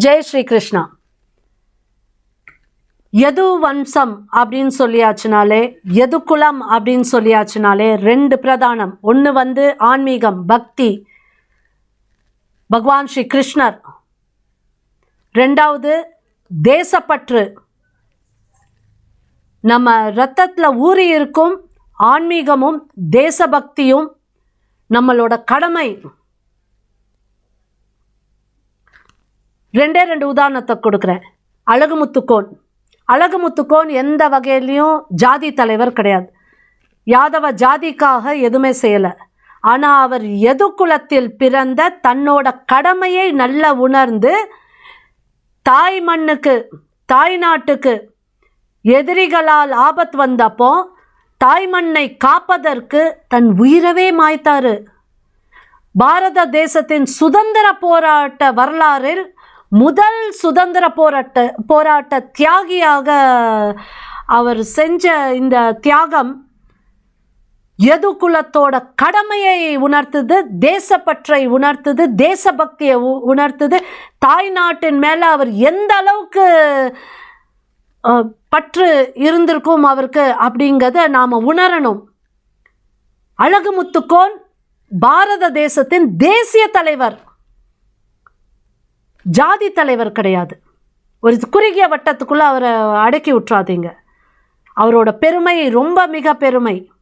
ஜெய் ஸ்ரீ கிருஷ்ணா. எது வம்சம் அப்படின்னு சொல்லியாச்சுனாலே எது குலம் அப்படின்னு சொல்லியாச்சுனாலே ரெண்டு பிரதானம். ஒன்று வந்து ஆன்மீகம் பக்தி. பகவான் ஸ்ரீ கிருஷ்ணர். ரெண்டாவது தேசப்பற்று. நம்ம ரத்தத்தில் ஊறி இருக்கும் ஆன்மீகமும் தேசபக்தியும் நம்மளோட கடமை. ரெண்டே ரெண்டு உதாரணத்தை கொடுக்குறேன். அழகுமுத்துக்கோன். அழகுமுத்துக்கோன் எந்த வகையிலையும் ஜாதி தலைவர் கிடையாது. யாதவ ஜாதிக்காக எதுவுமே செய்யலை. ஆனால் அவர் எது குலத்தில் பிறந்த தன்னோட கடமையை நல்லா உணர்ந்து தாய் மண்ணுக்கு தாய் நாட்டுக்கு எதிரிகளால் ஆபத் வந்தப்போ தாய் மண்ணை காப்பதற்கு தன் உயிரவே மாய்த்தாரு. பாரத தேசத்தின் சுதந்திர போராட்ட வரலாறில் முதல் சுதந்திர போராட்ட போராட்ட தியாகியாக அவர் செஞ்ச இந்த தியாகம் எது குலத்தோட கடமையை உணர்த்துது தேசப்பற்றை உணர்த்துது தேசபக்தியை உ- உணர்த்துது தாய் நாட்டின் மேலே அவர் எந்த அளவுக்கு பற்று இருந்திருக்கும் அவருக்கு அப்படிங்கிறத நாம் உணரணும். அழகுமுத்துக்கோன் பாரத தேசத்தின் தேசிய தலைவர். ஜாதி தலைவர் கிடையாது. ஒரு குறுகிய வட்டத்துக்குள்ளே அவரை அடக்கி விட்டுறாதீங்க. அவரோட பெருமை ரொம்ப மிக பெருமை.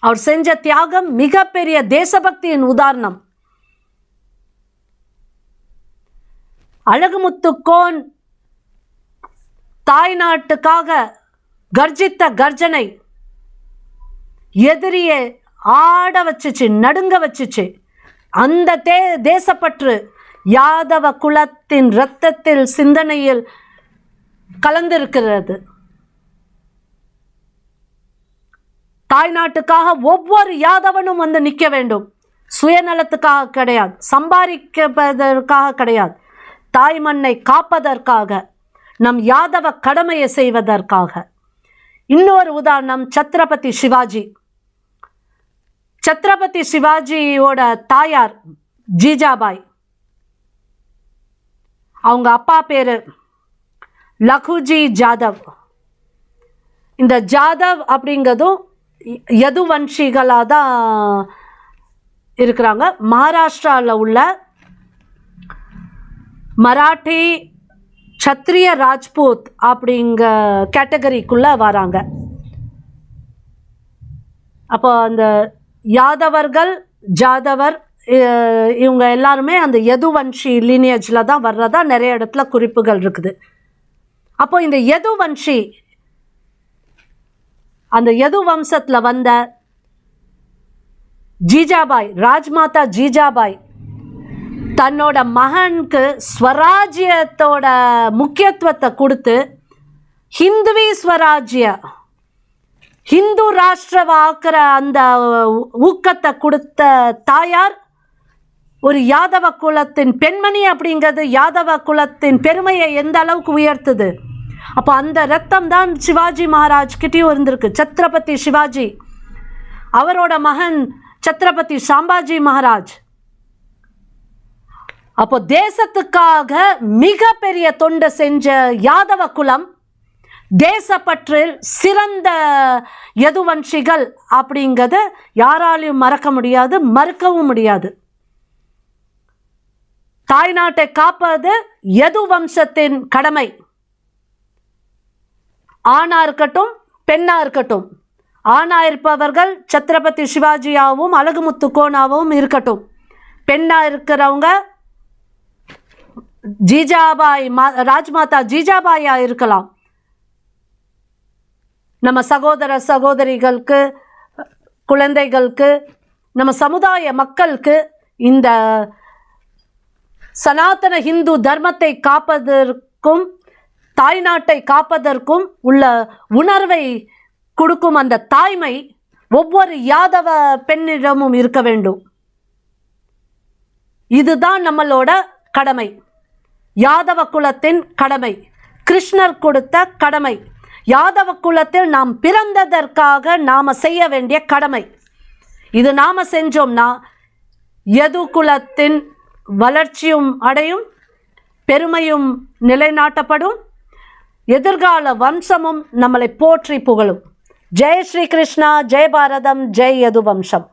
அவர் செஞ்ச தியாகம் மிகப்பெரிய தேசபக்தியின் உதாரணம். அழகுமுத்துக்கோன் தாய் நாட்டுக்காக கர்ஜித்த கர்ஜனை எதிரியே ஆட வச்சுச்சு நடுங்க வச்சுச்சு. அந்த தே தேசப்பற்று யாதவ குலத்தின் இரத்தத்தில் சிந்தனையில் கலந்திருக்கிறது. தாய்நாட்டுக்காக ஒவ்வொரு யாதவனும் வந்து நிற்க வேண்டும். சுயநலத்துக்காக கிடையாது. சம்பாதிப்பதற்காக கிடையாது. தாய் மண்ணை காப்பதற்காக நம் யாதவ கடமையை செய்வதற்காக. இன்னொரு உதாரணம் சத்ரபதி சிவாஜி. சத்ரபதி சிவாஜியோட தாயார் ஜீஜாபாய். அவங்க அப்பா பேர் லகுஜி ஜாதவ். இந்த ஜாதவ் அப்படிங்கிறதும் யதுவன்ஷிகளாக தான் இருக்கிறாங்க. மகாராஷ்டிராவில் உள்ள மராட்டி சத்ரிய ராஜ்பூத் அப்படிங்க கேட்டகரிக்குள்ளே வராங்க. அப்போ அந்த யாதவர்கள் ஜாதவர் இவங்க எல்லாருமே அந்த யதுவன்ஷி லீனியேஜில் தான் வர்றதா நிறைய இடத்துல குறிப்புகள் இருக்குது. அப்போ இந்த யதுவன்ஷி அந்த யது வம்சத்தில் வந்த ஜீஜாபாய் ராஜ்மாதா ஜீஜாபாய் தன்னோட மகனுக்கு ஸ்வராஜ்யத்தோட முக்கியத்துவத்தை கொடுத்து ஹிந்துவி ஸ்வராஜ்ய ஹிந்து ராஷ்டிரவாக்குற அந்த ஊக்கத்தை கொடுத்த தாயார் ஒரு யாதவ குலத்தின் பெண்மணி அப்படிங்கிறது யாதவ குலத்தின் பெருமையை எந்த அளவுக்கு உயர்த்துது? அப்போ அந்த ரத்தம் தான் சிவாஜி மகாராஜ் கிட்டேயும் இருந்திருக்கு. சத்ரபதி சிவாஜி அவரோட மகன் சத்ரபதி சாம்பாஜி மகாராஜ். அப்போ தேசத்துக்காக மிகப்பெரிய தொண்டு செஞ்ச யாதவ குலம் தேசப்பற்றில் சிறந்த எதுவன்ஷிகள் அப்படிங்கிறத யாராலையும் மறக்க முடியாது மறுக்கவும் முடியாது. தாய்நாட்டை காப்பது எது வம்சத்தின் கடமை. ஆணா இருக்கட்டும் பெண்ணா இருக்கட்டும். ஆணா இருப்பவர்கள் சத்ரபதி சிவாஜியாகவும் அழகுமுத்துக்கோனாவும் இருக்கட்டும். பெண்ணா இருக்கிறவங்க ஜீஜாபாய் மா ராஜ்மாதா ஜிஜாபாயா இருக்கலாம். நம்ம சகோதர சகோதரிகளுக்கு குழந்தைகளுக்கு நம்ம சமுதாய மக்களுக்கு இந்த சனாதன இந்து தர்மத்தை காப்பதற்கும் தாய்நாட்டை காப்பதற்கும் உள்ள உணர்வை கொடுக்கும் அந்த தாய்மை ஒவ்வொரு யாதவ பெண்ணிடமும் இருக்க வேண்டும். இதுதான் நம்மளோட கடமை. யாதவ குலத்தின் கடமை. கிருஷ்ணர் கொடுத்த கடமை. யாதவ குலத்தில் நாம் பிறந்ததற்காக நாம் செய்ய வேண்டிய கடமை. இது நாம் செஞ்சோம்னா யது குலத்தின் வளர்ச்சியும் அடையும் பெருமையும் நிலைநாட்டப்படும். எதிர்கால வம்சமும் நம்மளை போற்றி புகழும். ஜெய் ஸ்ரீ கிருஷ்ணா ஜெய் பாரதம் ஜெய் யது வம்சம்